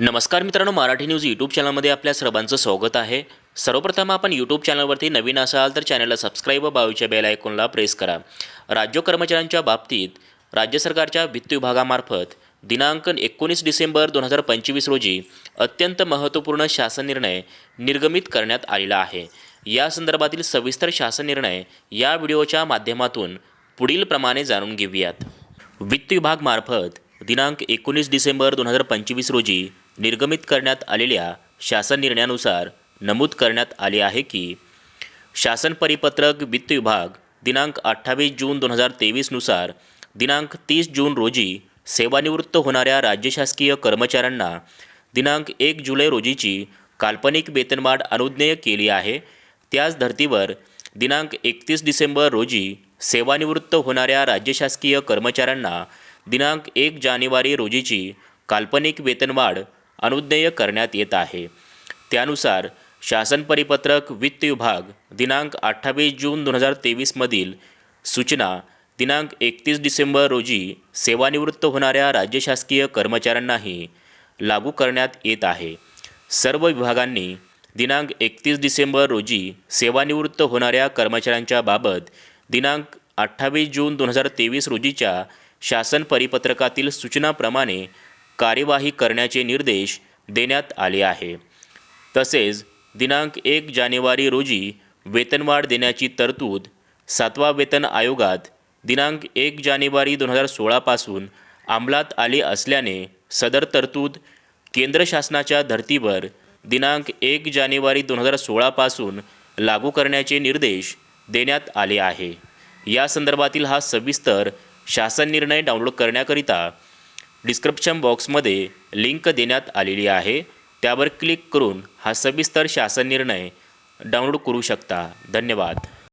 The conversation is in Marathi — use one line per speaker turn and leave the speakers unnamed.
नमस्कार मित्रांनो मराठी न्यूज यूट्यूब चॅनलमध्ये आपल्या सर्वांचं स्वागत आहे. सर्वप्रथम आपण यूट्यूब चॅनलवरती नवीन असाल तर चॅनलला सबस्क्राईब व बाजूच्या बेल आयकॉनला प्रेस करा. राज्य कर्मचाऱ्यांच्या बाबतीत राज्य सरकारच्या वित्त विभागामार्फत दिनांक एकोणीस डिसेंबर दोन हजार पंचवीस रोजी अत्यंत महत्त्वपूर्ण शासन निर्णय निर्गमित करण्यात आलेला आहे. या संदर्भातील सविस्तर शासन निर्णय या व्हिडिओच्या माध्यमातून पुढीलप्रमाणे जाणून घेऊयात. वित्त विभागमार्फत दिनांक एकोणीस डिसेंबर दोन हजार पंचवीस रोजी निर्गमित करण्यात आलेल्या शासन निर्णयानुसार नमूद करण्यात आले आहे की शासन परिपत्रक वित्त विभाग दिनांक अठ्ठावीस जून दोन हजार तेवीसनुसार दिनांक तीस जून रोजी सेवानिवृत्त होणाऱ्या राज्य शासकीय कर्मचाऱ्यांना दिनांक एक जुलै रोजीची काल्पनिक वेतनवाढ अनुज्ञेय केली आहे. त्याच धर्तीवर दिनांक एकतीस डिसेंबर रोजी सेवानिवृत्त होणाऱ्या राज्य शासकीय कर्मचाऱ्यांना दिनांक एक जानेवारी रोजीची काल्पनिक वेतनवाढ अनुज्ञेय करण्यात येत आहे. त्यानुसार शासन परिपत्रक वित्त विभाग दिनांक अठ्ठावीस जून दोन हजार तेवीसमधील सूचना दिनांक एकतीस डिसेंबर रोजी सेवानिवृत्त होणाऱ्या राज्य शासकीय कर्मचाऱ्यांनाही लागू करण्यात येत आहे. सर्व विभागांनी दिनांक एकतीस डिसेंबर रोजी सेवानिवृत्त होणाऱ्या कर्मचाऱ्यांच्या बाबत दिनांक अठ्ठावीस जून दोन हजार तेवीस रोजीच्या शासन परिपत्रकातील सूचनाप्रमाणे कार्यवाही करण्याचे निर्देश देण्यात आले आहे. तसेच दिनांक एक जानेवारी रोजी वेतनवाढ देण्याची तरतूद सातवा वेतन आयोगात दिनांक एक जानेवारी दोन हजार सोळापासून अंमलात आली असल्याने सदर तरतूद केंद्र शासनाच्या धर्तीवर दिनांक एक जानेवारी दोन हजार सोळापासून लागू करण्याचे निर्देश देण्यात आले आहे. या संदर्भातील हा सविस्तर शासन निर्णय डाउनलोड करण्याकरिता डिस्क्रिप्शन बॉक्समध्ये लिंक देण्यात आलेली आहे. त्यावर क्लिक करून हा सविस्तर शासन निर्णय डाउनलोड करू शकता. धन्यवाद.